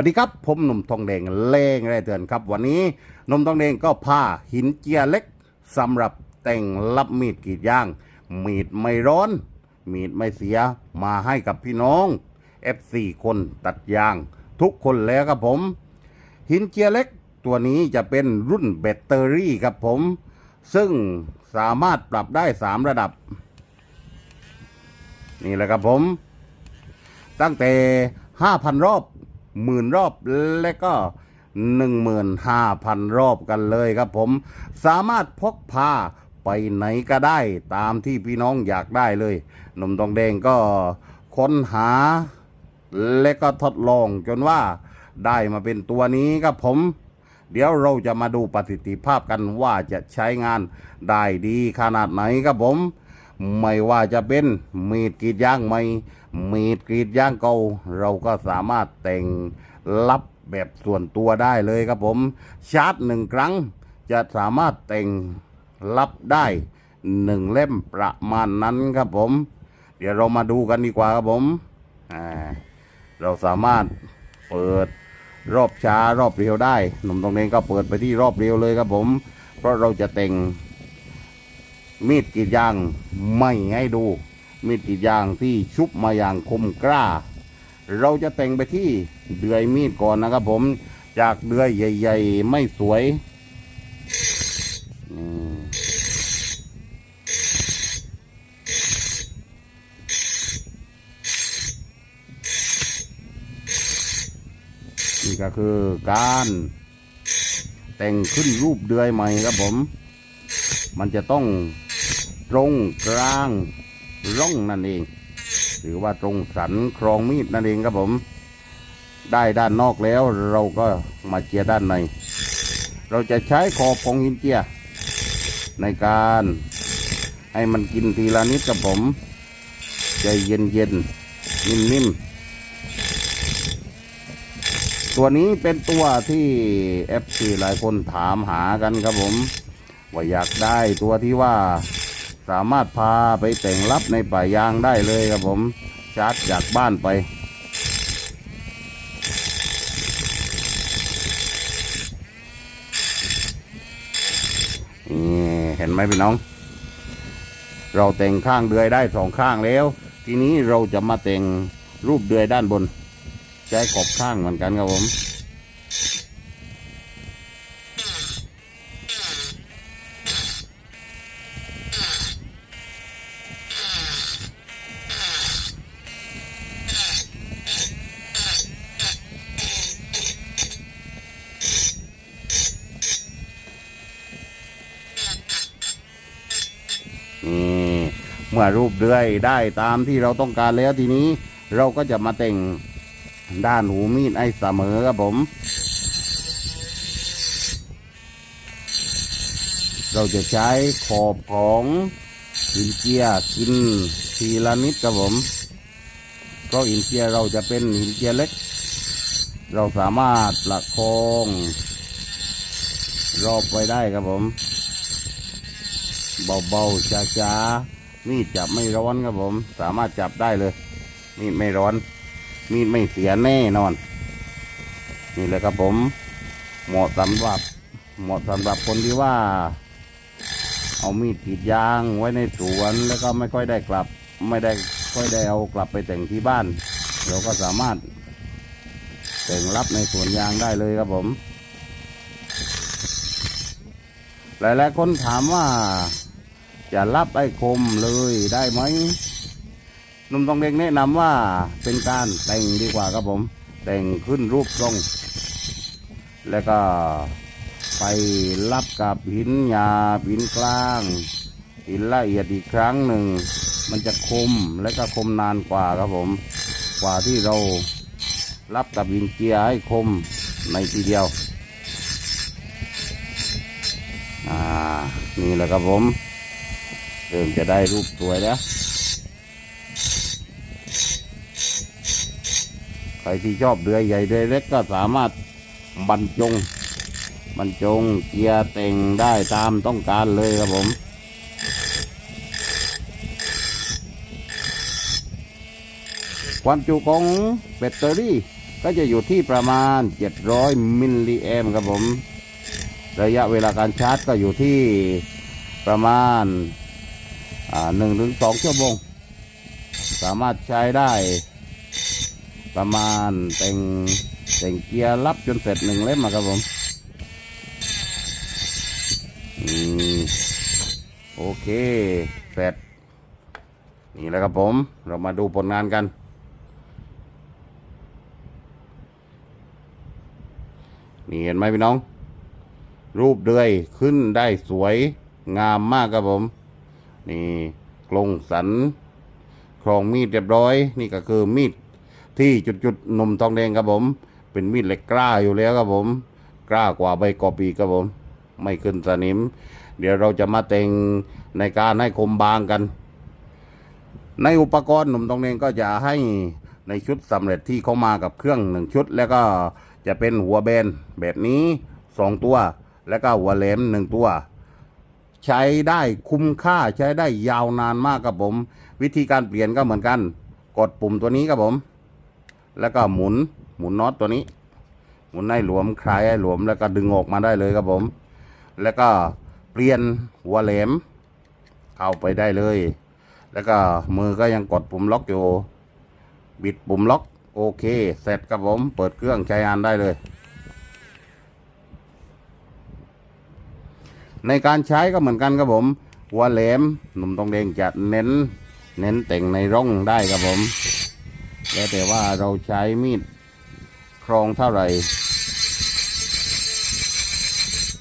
วัสดีครับผมหนุ่มทองแดงเล่งแร่เตือนครับ วันนี้หนุ่มทองแดงก็พาหินเจียเล็กสำหรับแต่งรับมีดกรีดยาง มีดไม่ร้อน มีดไม่เสียมาให้กับพี่น้อง F4 คนตัดยาง ทุกคนแล้วครับผม หินเจียเล็กตัวนี้จะเป็นรุ่นแบตเตอรี่ครับผม ซึ่งสามารถปรับได้ 3 ระดับ นี่แหละครับผม ตั้งแต่ 5,000 รอบ หมื่นรอบและก็15,000รอบกันเลยครับผม สามารถพกพาไปไหนก็ได้ตามที่พี่น้องอยากได้เลยหนุ่มทองแดงก็ค้นหาและก็ทดลองจนว่าได้มาเป็นตัวนี้ครับผม เดี๋ยวเราจะมาดูประสิทธิภาพกันว่าจะใช้งานได้ดีขนาดไหนครับผม ไม่ว่าจะเป็นมีดกรีดยางใหม่ มีดกรีดยางเก่า เราก็สามารถแต่งรับแบบส่วนตัวได้เลยครับผม ชาร์จหนึ่งครั้ง จะสามารถแต่งรับได้หนึ่งเล่มประมาณนั้นครับผม เดี๋ยวเรามาดูกันดีกว่าครับผม เราสามารถเปิดรอบช้ารอบเร็วได้ หนุ่มตรงนี้ก็เปิดไปที่รอบเร็วเลยครับผม เพราะเราจะแต่ง มีดกรีดยางไม่ให้ดู มีดกรีดยางที่ชุบมาอย่างคมกล้า เราจะแต่งไปที่เดือยมีดก่อนนะครับผมจากเดือยใหญ่ ๆ ไม่สวยนี่ก็คือการแต่งขึ้นรูปเดือยใหม่ครับผม มันจะต้อง ตรงกลางร่องนั่นเอง หรือว่าตรงสันครองมีดนั่นเองครับผม ได้ด้านนอกแล้วเราก็มาเจียด้านใน เราจะใช้ขอบของหินเจีย ในการให้มันกินทีละนิดครับผม ใจเย็นเย็นๆนิ่มๆตัวนี้เป็นตัวที่ FC หลายคนถามหากันครับผม ว่าอยากได้ตัวที่ว่า สามารถพาไปแต่งรับในป่ายางได้เลยครับผมชาร์จจากบ้านไปนี่เห็นไหมพี่น้อง เราแต่งข้างเดือยได้สองข้างแล้ว ทีนี้เราจะมาแต่งรูปเดือยด้านบน ใช้ขอบข้างเหมือนกันครับผม นี่เมื่อรูปเดือยได้ตามที่เราต้องการแล้วทีนี้ เราก็จะมาแต่งด้านหูมีดให้เสมอครับผม เราจะใช้ขอบของหินเจียกินทีละนิดครับผมเพราะหินเจียเราจะเป็นหินเจียเล็ก เราสามารถประคองรอบไว้ได้ครับผม เบาๆช้าๆ มีดจับไม่ร้อนครับผม สามารถจับได้เลย มีดไม่ร้อน มีดไม่เสียแน่นอน นี่แหละครับผม เหมาะสำหรับเหมาะสำหรับคนที่ว่า เอามีดกรีดยางไว้ในสวนแล้วก็ไม่ค่อยได้กลับ ไม่ได้ค่อยได้เอากลับไปแต่งที่บ้าน เราก็สามารถแต่งรับในสวนยางได้เลยครับผม หลายๆคนถามว่า จะรับไอ้คมเลยได้ไหมนุ่มตองเด็กแนะนำว่าเป็นการแต่งดีกว่าครับผม แต่งขึ้นรูปทรง แล้วก็ไปรับกับหินหยาบหินกลางหินละเอียดอีกครั้งหนึ่ง มันจะคมและก็คมนานกว่าครับผม กว่าที่เรารับกับหินเจียร์ให้คมในทีเดียว อ่า นี่แหละครับผม เริ่มจะได้รูปสวยแล้ว ใครที่ชอบเดือยใหญ่เดือยเล็กก็สามารถบรรจง บรรจงเกียร์แต่งได้ตามต้องการเลยครับผมความจุของแบตเตอรี่ก็จะอยู่ที่ประมาณ 700 มิลลิแอมครับผม ระยะเวลาการชาร์จก็อยู่ที่ประมาณ หนึ่งถึงสองชั่วโมง สามารถใช้ได้ประมาณแต่งแต่งเกียร์รับจนเสร็จหนึ่งเล่มครับผมอืมโอเค เสร็จ นี่แหละครับผม เรามาดูผลงานกัน นี่เห็นไหมพี่น้อง รูปเดือยขึ้นได้สวยงามมากครับผม นี่กลงสันครองมีดเรียบร้อย นี่ก็คือมีดที่จุดๆนมทองแดงครับผม เป็นมีดเหล็กกล้าอยู่แล้วครับผม กล้ากว่าใบกอปีครับผม ไม่ขึ้นสนิม เดี๋ยวเราจะมาแต่งในการให้คมบางกัน ในอุปกรณ์หนุ่มทองแดงก็จะให้ในชุดสำเร็จที่เขามากับเครื่องหนึ่งชุด แล้วก็จะเป็นหัวแบนแบบนี้สองตัว แล้วก็หัวแหลมหนึ่งตัว ใช้ได้คุ้มค่าใช้ได้ยาวนานมากครับผม วิธีการเปลี่ยนก็เหมือนกัน กดปุ่มตัวนี้ครับผม แล้วก็หมุนหมุนน็อตตัวนี้ หมุนให้หลวมคลายให้หลวมแล้วก็ดึงออกมาได้เลยครับผม แล้วก็เปลี่ยนหัวแหลมเข้าไปได้เลย แล้วก็มือก็ยังกดปุ่มล็อกอยู่บิดปุ่มล็อกโอเค เสร็จครับผม เปิดเครื่องใช้งานได้เลย ในการใช้ก็เหมือนกันครับผมหัวแหลมหนุ่มตองแดงจะเน้น เน้นแต่งในร่องได้ครับผม แล้วแต่ว่าเราใช้มีดครองเท่าไหร่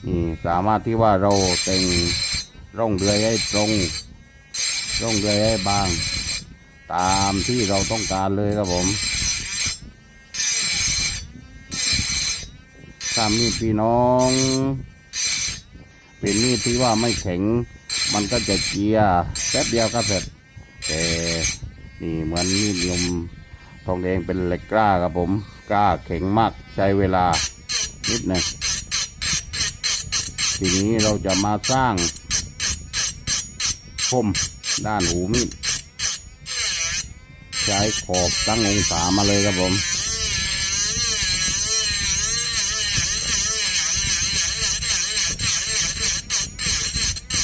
นี่สามารถที่ว่าเราแต่งร่องเดือยให้ตรง ร่องเดือยให้บาง ตามที่เราต้องการเลยครับผมถ้ามีพี่น้อง เป็นมีดที่ว่าไม่แข็ง มันก็จะเจียแป๊บเดียวก็เสร็จแต่นี่เหมือนมีดยมทองแดงเป็นเหล็กกล้าครับผมกล้าแข็งมากใช้เวลานิดหนึ่งทีนี้เราจะมาสร้างคมด้านหูมีดใช้ขอบตั้งองศามาเลยครับผม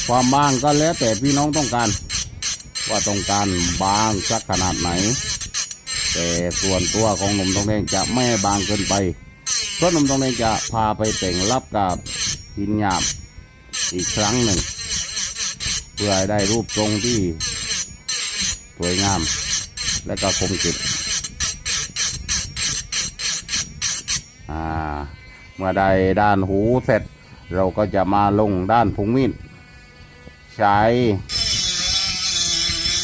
ความบางก็แล้วแต่พี่น้องต้องการ ว่าต้องการบางสักขนาดไหน แต่ส่วนตัวของหนุ่มทองแดงจะไม่บางเกินไปเพราะหนุ่มทองแดงจะพาไปแต่งรับกับหินหยาบอีกครั้งหนึ่ง เพื่อให้ได้รูปทรงที่สวยงาม และก็คมกริบเมื่อได้ด้านหูเสร็จ เราก็จะมาลงด้านพุงมีด ใช้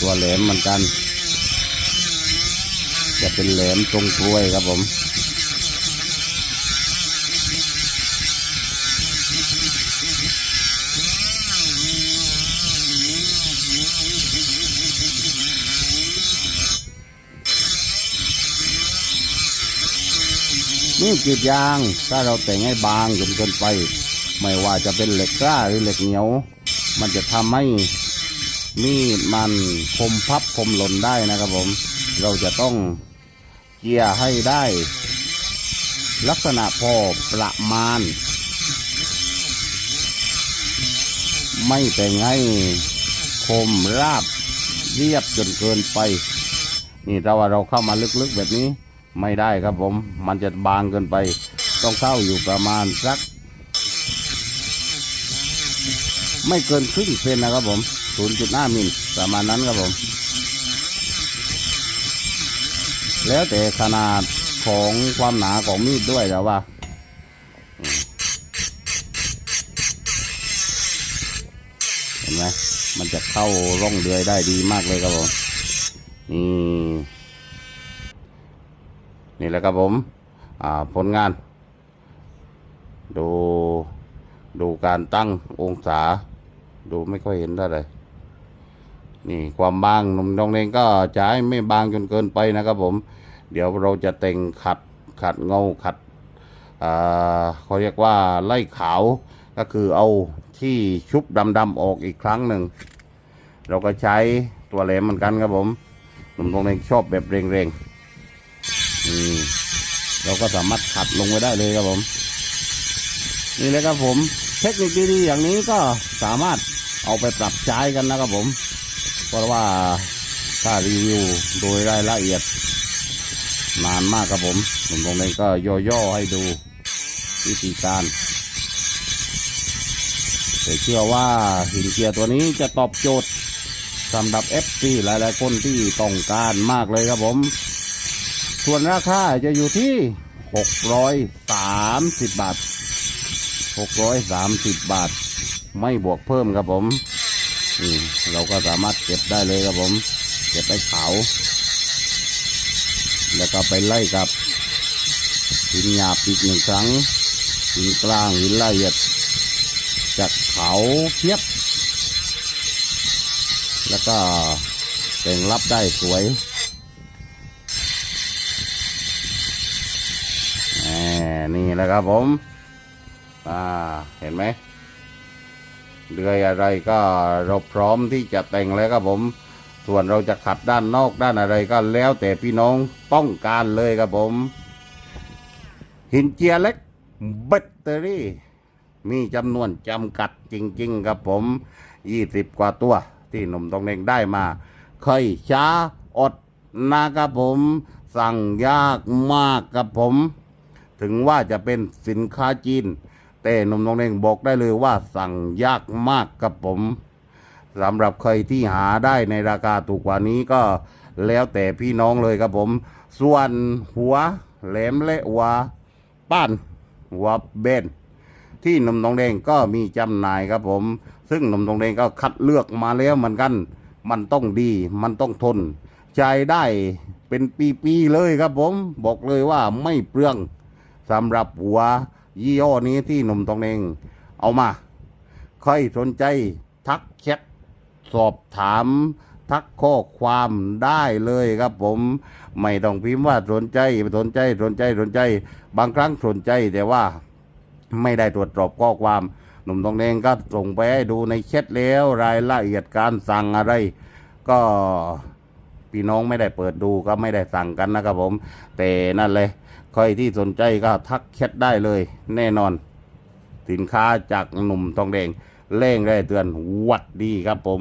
ตัวแหลมเหมือนกัน จะเป็นแหลมตรงกล้วยครับผมนี่กรีดยางถ้าเราแต่งให้บางจนเกินไป ไม่ว่าจะเป็นเหล็กกล้าหรือเหล็กเหนียว มันจะทำให้มีดมันคมพับคมหล่นได้นะครับผม เราจะต้องเกียร์ให้ได้ ลักษณะพอประมาณ ไม่แต่งให้คมราบเรียบจนเกินไป นี่ถ้าว่าเราเข้ามาลึกๆแบบนี้ไม่ได้ครับผม มันจะบางเกินไป ต้องเข้าอยู่ประมาณสัก ไม่เกินครึ่งเซนนะครับผม 0.5มิลประมาณนั้นครับผม แล้วแต่ขนาดของความหนาของมีดด้วยแต่ว่าเห็นไหมมันจะเข้าร่องเดือยได้ดีมากเลยครับผมนี่นี่แหละครับผมผลงาน ดูดูการตั้งองศา ดูไม่ค่อยเห็นเท่าไหร่นี่ความบางหนุ่มดองเองก็จะให้ไม่บางจนเกินไปนะครับผม เดี๋ยวเราจะแต่งขัดขัดเงาขัดอ่าเขาเรียกว่าไล่ขาวก็คือเอาที่ชุบดำๆออกอีกครั้งหนึ่ง เราก็ใช้ตัวแหลมเหมือนกันครับผมหนุ่มดองเองชอบแบบเร่งๆนี่เราก็สามารถขัดลงไว้ได้เลยครับผม นี่เลยครับผม เทคนิคดีๆอย่างนี้ก็สามารถเอาไปปรับใช้กันนะครับผม เพราะว่าถ้ารีวิวโดยรายละเอียด นานมากครับผมผมตรงนี้ก็ย่อๆให้ดูวิธีการแต่เชื่อว่าหินเกียร์ตัวนี้จะตอบโจทย์สำหรับ FC หลายๆคนที่ต้องการมากเลยครับผม ส่วนราคาจะอยู่ที่ 630 บาท 630 บาท ไม่บวกเพิ่มครับผมนี่เราก็สามารถเก็บได้เลยครับผม เก็บไปเผาแล้วก็ไปไล่กับหินหยาบอีกหนึ่งครั้งหินกลางหินละเอียดจากเขาเพียบ แล้วก็แต่งรับได้สวยนี่แหละครับผม อ่าเห็นไหมเดือยอะไรก็เราพร้อมที่จะแต่งแล้วครับผม ส่วนเราจะขัดด้านนอกด้านอะไรก็แล้วแต่พี่น้องต้องการเลยครับผม หินเจียเล็กแบตเตอรี่ มีจำนวนจำกัดจริง ๆ ครับผม20กว่าตัว ที่หนุ่มตองเน่งได้มา เคยช้าอดนะครับผม สั่งยากมากครับผม ถึงว่าจะเป็นสินค้าจีน แต่นุ่มตองเน่งบอกได้เลยว่าสั่งยากมากครับผมสำหรับใครที่หาได้ในราคาถูกกว่านี้ก็แล้วแต่พี่น้องเลยครับผม ส่วนหัวแหลมและหัวป้านหัวเบนที่นมทองแดงก็มีจำหน่ายครับผม ซึ่งนมทองแดงก็คัดเลือกมาแล้วเหมือนกัน มันต้องดี มันต้องทน ใช้ได้เป็นปีๆเลยครับผม บอกเลยว่าไม่เปลืองสำหรับหัว ยี่ห้อนี้ที่หนุ่มทองแดงเอามา ใครสนใจทักแชทสอบถามทักข้อความได้เลยครับผม ไม่ต้องพิมพ์ว่าสนใจสนใจสนใจสนใจ บางครั้งสนใจแต่ว่าไม่ได้ตรวจสอบข้อความหนุ่มทองแดงก็ส่งไปให้ดูในแชทแล้วรายละเอียดการสั่งอะไร ก็พี่น้องไม่ได้เปิดดูก็ไม่ได้สั่งกันนะครับผม แต่นั่นเลย ใครที่สนใจก็ทักแคทได้เลยแน่นอน สินค้าจากหนุ่มทองแดงเร่งได้เตือนวัดดีครับผม